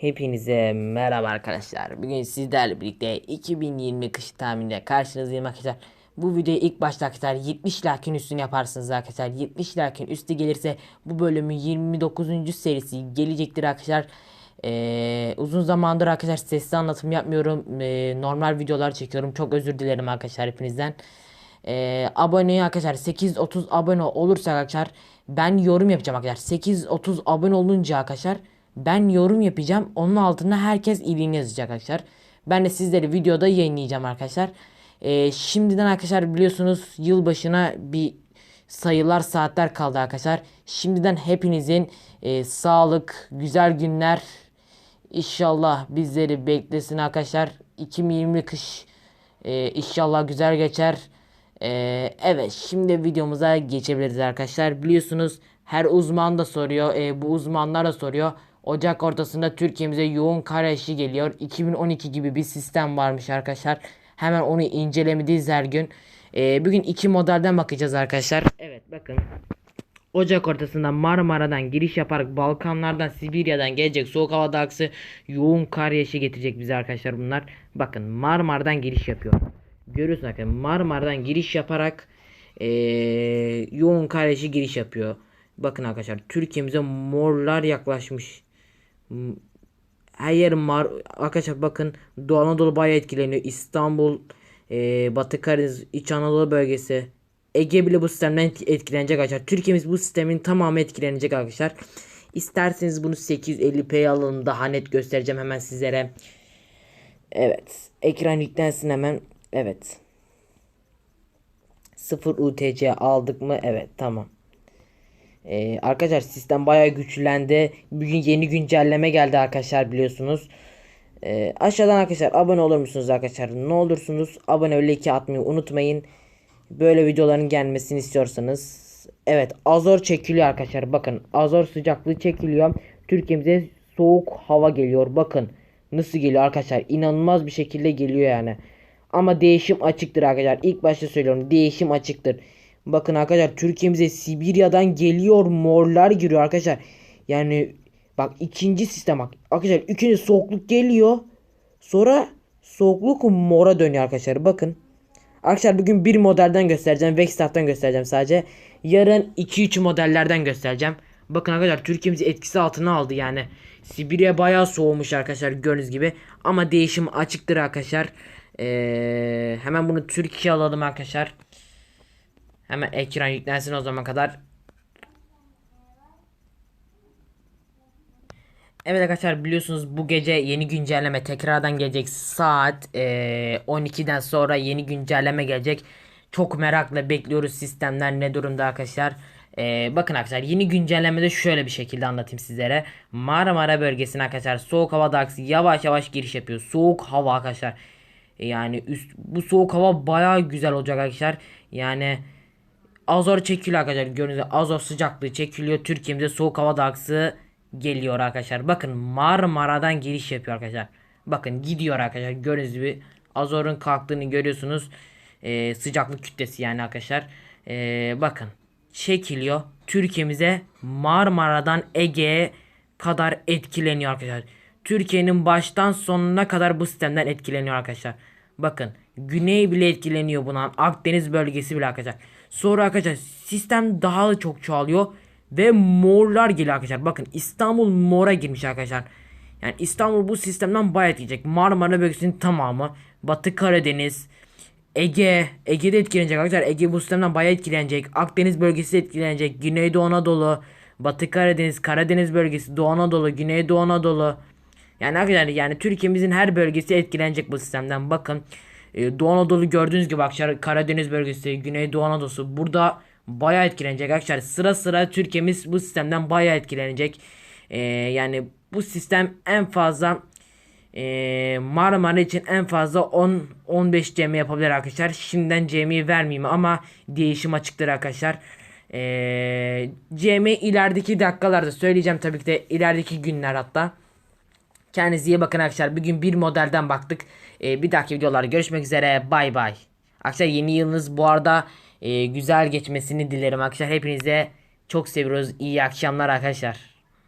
Hepinize merhaba arkadaşlar. Bugün sizlerle birlikte 2020 kış tahmininde karşınızdayım arkadaşlar. Bu videoyu ilk başta arkadaşlar 70 like'ın üstünü yaparsınız arkadaşlar. 70 like'ın üstü gelirse bu bölümün 29. serisi gelecektir arkadaşlar. Ee, uzun zamandır arkadaşlar sesli anlatım yapmıyorum. Ee, normal videolar çekiyorum. Çok özür dilerim arkadaşlar hepinizden. Ee, abone arkadaşlar 830 abone olursak arkadaşlar ben yorum yapacağım arkadaşlar. 830 abone olunca arkadaşlar ben yorum yapacağım. Onun altına herkes iyiliğini yazacak arkadaşlar. Ben de sizleri videoda yayınlayacağım arkadaşlar. Ee, şimdiden arkadaşlar biliyorsunuz yılbaşına bir sayılar saatler kaldı arkadaşlar. Şimdiden hepinizin e, sağlık, güzel günler inşallah bizleri beklesin arkadaşlar. 2020 kış e, inşallah güzel geçer. E, evet şimdi videomuza geçebiliriz arkadaşlar. Biliyorsunuz her uzman da soruyor. e, bu uzmanlar da soruyor. Ocak ortasında Türkiye'mize yoğun kar yağışı geliyor. 2012 gibi bir sistem varmış arkadaşlar. Hemen onu incelemeliyiz her gün. E, bugün iki modelden bakacağız arkadaşlar. Evet bakın. Ocak ortasında Marmara'dan giriş yaparak Balkanlardan Sibirya'dan gelecek soğuk hava dalgası yoğun kar yağışı getirecek bize arkadaşlar bunlar. Bakın Marmara'dan giriş yapıyor. Görüyorsun arkadaşlar Marmara'dan giriş yaparak eee, yoğun kar yağışı giriş yapıyor. Bakın arkadaşlar Türkiye'mize morlar yaklaşmış. Her yer mar arkadaşlar bakın Doğu Anadolu bayağı etkileniyor. İstanbul, eee, Batı Karadeniz, İç Anadolu bölgesi. Ege bile bu sistemden et- etkilenecek arkadaşlar. Türkiye'miz bu sistemin tamamı etkilenecek arkadaşlar. İsterseniz bunu 850p alalım daha net göstereceğim hemen sizlere. Evet. Ekran yüklensin hemen. Evet. 0 UTC aldık mı? Evet tamam. Ee, arkadaşlar sistem bayağı güçlendi. Bugün yeni güncelleme geldi arkadaşlar biliyorsunuz. Ee, aşağıdan arkadaşlar abone olur musunuz arkadaşlar? Ne olursunuz abone ve like atmayı unutmayın. Böyle videoların gelmesini istiyorsanız. Evet Azor çekiliyor arkadaşlar. Bakın Azor sıcaklığı çekiliyor. Türkiye'mize soğuk hava geliyor. Bakın nasıl geliyor arkadaşlar. İnanılmaz bir şekilde geliyor yani. Ama değişim açıktır arkadaşlar. İlk başta söylüyorum. Değişim açıktır. Bakın arkadaşlar Türkiye'mize Sibirya'dan geliyor morlar giriyor arkadaşlar. Yani bak ikinci sistem bak. Arkadaşlar ikinci soğukluk geliyor. Sonra soğukluk mora dönüyor arkadaşlar. Bakın. Arkadaşlar bugün bir modelden göstereceğim. Vextar'tan göstereceğim sadece. Yarın 2-3 modellerden göstereceğim. Bakın arkadaşlar Türkiye'mizi etkisi altına aldı yani. Sibirya bayağı soğumuş arkadaşlar gördüğünüz gibi. Ama değişim açıktır arkadaşlar. Ee, hemen bunu Türkiye alalım arkadaşlar. Hemen ekran yüklensin o zaman kadar. Evet arkadaşlar biliyorsunuz bu gece yeni güncelleme tekrardan gelecek saat eee, 12'den sonra yeni güncelleme gelecek. Çok merakla bekliyoruz sistemler ne durumda arkadaşlar. Eee, bakın arkadaşlar yeni güncellemede şöyle bir şekilde anlatayım sizlere. Marmara bölgesine arkadaşlar soğuk hava dalgası yavaş yavaş giriş yapıyor. Soğuk hava arkadaşlar. Yani üst, bu soğuk hava baya güzel olacak arkadaşlar. Yani Azor çekiliyor arkadaşlar. Gördüğünüz Azor sıcaklığı çekiliyor. Türkiye'mize soğuk hava dalgası geliyor arkadaşlar. Bakın Marmara'dan giriş yapıyor arkadaşlar. Bakın gidiyor arkadaşlar. Gördüğünüz gibi Azor'un kalktığını görüyorsunuz. Ee, sıcaklık kütlesi yani arkadaşlar. Ee, bakın çekiliyor. Türkiye'mize Marmara'dan Ege'ye kadar etkileniyor arkadaşlar. Türkiye'nin baştan sonuna kadar bu sistemden etkileniyor arkadaşlar. Bakın güney bile etkileniyor bundan. Akdeniz bölgesi bile arkadaşlar. Sonra arkadaşlar sistem daha da çok çoğalıyor. Ve morlar geliyor arkadaşlar. Bakın İstanbul mora girmiş arkadaşlar. Yani İstanbul bu sistemden bayağı etkileyecek. Marmara bölgesinin tamamı. Batı Karadeniz. Ege. Ege'de etkilenecek arkadaşlar. Ege bu sistemden bayağı etkilenecek. Akdeniz bölgesi etkilenecek. Güneydoğu Anadolu. Batı Karadeniz. Karadeniz bölgesi. Doğu Anadolu. Güneydoğu Anadolu. Yani arkadaşlar yani Türkiye'mizin her bölgesi etkilenecek bu sistemden. Bakın e, Doğu Anadolu gördüğünüz gibi arkadaşlar Karadeniz bölgesi, Güneydoğu Anadolu'su burada bayağı etkilenecek arkadaşlar. Sıra sıra Türkiye'miz bu sistemden bayağı etkilenecek. E, yani bu sistem en fazla e, Marmara için en fazla 10 15 cm yapabilir arkadaşlar. Şimdiden cm'yi vermeyeyim ama değişim açıktır arkadaşlar. E, cm ilerideki dakikalarda söyleyeceğim tabii ki de ilerideki günler hatta. Kendinize iyi bakın arkadaşlar. Bugün bir modelden baktık. Ee, bir dahaki videolarda görüşmek üzere. Bay bay. Arkadaşlar yeni yılınız bu arada e, güzel geçmesini dilerim arkadaşlar. Hepinize çok seviyoruz. İyi akşamlar arkadaşlar.